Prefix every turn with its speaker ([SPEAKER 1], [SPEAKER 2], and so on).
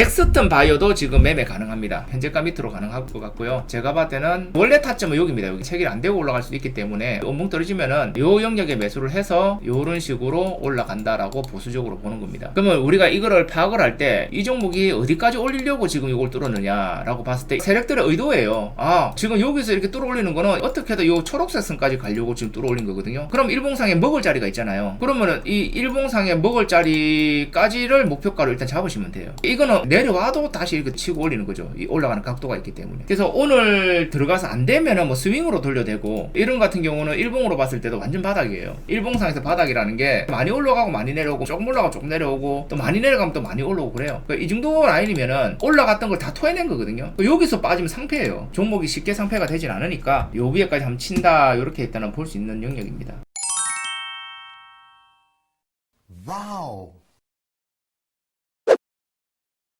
[SPEAKER 1] 넥스턴 바이오도 지금 매매 가능합니다. 현재가 밑으로 가능할 것 같고요. 제가 봤을 때는 원래 타점은 여기입니다. 여기 체결 안 되고 올라갈 수도 있기 때문에 온봉 떨어지면은 요 영역에 매수를 해서 요런 식으로 올라간다라고 보수적으로 보는 겁니다. 그러면 우리가 이거를 파악을 할 때 이 종목이 어디까지 올리려고 지금 이걸 뚫었느냐라고 봤을 때 세력들의 의도예요. 아 지금 여기서 이렇게 뚫어 올리는 거는 어떻게든 요 초록색 선까지 가려고 지금 뚫어 올린 거거든요. 그럼 일봉상에 먹을 자리가 있잖아요. 그러면은 이 일봉상에 먹을 자리까지를 목표가로 일단 잡으시면 돼요. 이거는 내려와도 다시 이렇게 치고 올리는 거죠. 이 올라가는 각도가 있기 때문에. 그래서 오늘 들어가서 안 되면은 뭐 스윙으로 돌려대고 이런 같은 경우는 일봉으로 봤을 때도 완전 바닥이에요. 일봉상에서 바닥이라는 게 많이 올라가고 많이 내려오고 조금 올라가고 조금 내려오고 또 많이 내려가면 또 많이 올라오고 그래요. 그러니까 이 정도 라인이면은 올라갔던 걸 다 토해낸 거거든요. 여기서 빠지면 상패예요. 종목이 쉽게 상패가 되진 않으니까 요 위에까지 한번 친다 이렇게 일단은 볼 수 있는 영역입니다.
[SPEAKER 2] Wow.